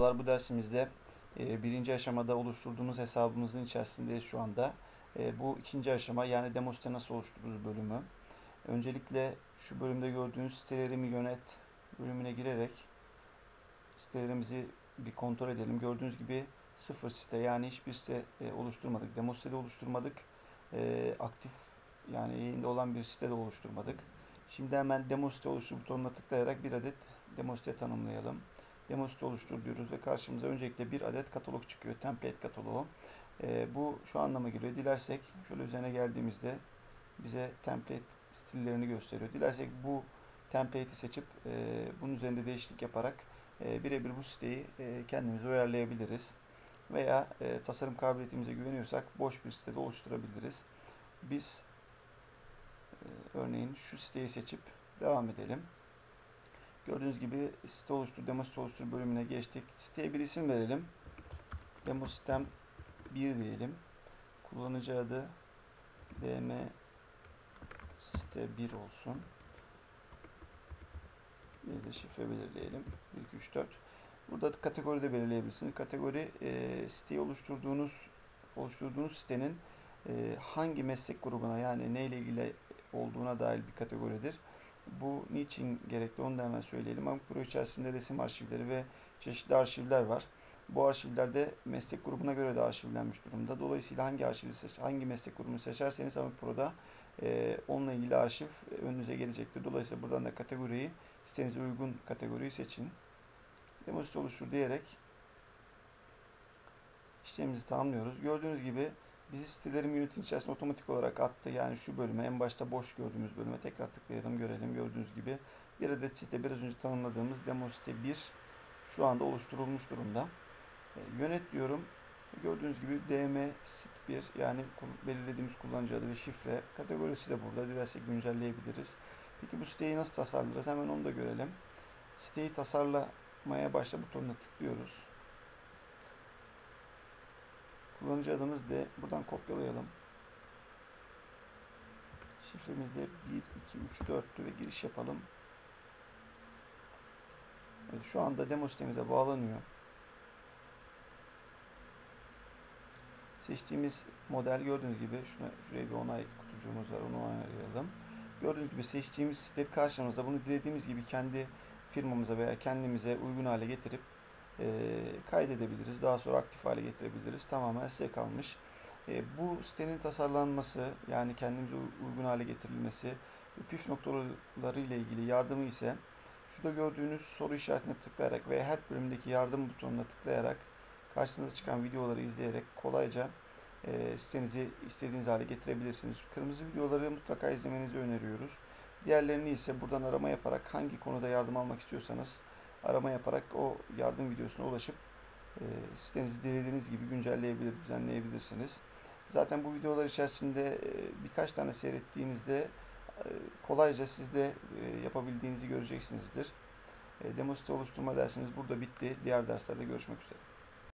Merhabalar, bu dersimizde e, birinci aşamada oluşturduğumuz hesabımızın içerisindeyiz şu anda. E, bu ikinci aşama yani demo site nasıl oluştururuz bölümü. Öncelikle şu bölümde gördüğünüz sitelerimi yönet bölümüne girerek sitelerimizi bir kontrol edelim. Gördüğünüz gibi sıfır site yani hiçbir site e, oluşturmadık. Demo site de oluşturmadık. Aktif yani yayında olan bir site de oluşturmadık. Şimdi hemen demo site oluştur butonuna tıklayarak bir adet demo site tanımlayalım demo site oluştur diyoruz ve karşımıza öncelikle bir adet katalog çıkıyor. Template kataloğu. E, bu şu anlama geliyor. Dilersek şöyle üzerine geldiğimizde bize template stillerini gösteriyor. Dilersek bu template'i seçip e, bunun üzerinde değişiklik yaparak e, birebir bu siteyi e, kendimize uyarlayabiliriz. Veya e, tasarım kabiliyetimize güveniyorsak boş bir sitede oluşturabiliriz. Biz e, örneğin şu siteyi seçip devam edelim. Gördüğünüz gibi site oluştur, demo site oluştur bölümüne geçtik. Siteye bir isim verelim. Demo sistem 1 diyelim. Kullanıcı adı dm site 1 olsun. Bir de şifre belirleyelim. 1, 2, 3, 4. Burada kategori de belirleyebilirsiniz. Kategori e, siteyi oluşturduğunuz oluşturduğunuz sitenin e, hangi meslek grubuna yani neyle ilgili olduğuna dair bir kategoridir. Bu niçin gerekli onu da hemen söyleyelim. Amkuro içerisinde resim arşivleri ve çeşitli arşivler var. Bu arşivlerde meslek grubuna göre de arşivlenmiş durumda. Dolayısıyla hangi arşivi seç, hangi meslek grubunu seçerseniz Amkpro'da e, onunla ilgili arşiv önünüze gelecektir. Dolayısıyla buradan da kategoriyi, sitenize uygun kategoriyi seçin. Demo site oluştur diyerek işlemimizi tamamlıyoruz. Gördüğünüz gibi bizi sitelerin yönetim içerisinde otomatik olarak attı. Yani şu bölüme en başta boş gördüğümüz bölüme tekrar tıklayalım görelim. Gördüğünüz gibi bir adet site biraz önce tanımladığımız demo site 1 şu anda oluşturulmuş durumda. E, yönet diyorum. Gördüğünüz gibi DM sit 1 yani belirlediğimiz kullanıcı adı ve şifre kategorisi de burada. Dilersek güncelleyebiliriz. Peki bu siteyi nasıl tasarlarız? Hemen onu da görelim. Siteyi tasarlamaya başla butonuna tıklıyoruz. Kullanıcı adımız D. Buradan kopyalayalım. Şifremiz de 1, 2, 3, 4'tü ve giriş yapalım. Evet, şu anda demo sitemize bağlanıyor. Seçtiğimiz model gördüğünüz gibi şuna, şuraya bir onay kutucuğumuz var. Onu onaylayalım. Gördüğünüz gibi seçtiğimiz site karşımızda. Bunu dilediğimiz gibi kendi firmamıza veya kendimize uygun hale getirip e, kaydedebiliriz. Daha sonra aktif hale getirebiliriz. Tamamen size kalmış. E, bu sitenin tasarlanması yani kendimize uygun hale getirilmesi püf noktaları ile ilgili yardımı ise şurada gördüğünüz soru işaretine tıklayarak veya her bölümdeki yardım butonuna tıklayarak karşınıza çıkan videoları izleyerek kolayca e, sitenizi istediğiniz hale getirebilirsiniz. Kırmızı videoları mutlaka izlemenizi öneriyoruz. Diğerlerini ise buradan arama yaparak hangi konuda yardım almak istiyorsanız arama yaparak o yardım videosuna ulaşıp e, sitenizi dilediğiniz gibi güncelleyebilir, düzenleyebilirsiniz. Zaten bu videolar içerisinde e, birkaç tane seyrettiğinizde e, kolayca siz de e, yapabildiğinizi göreceksinizdir. E, demo site oluşturma dersiniz burada bitti. Diğer derslerde görüşmek üzere.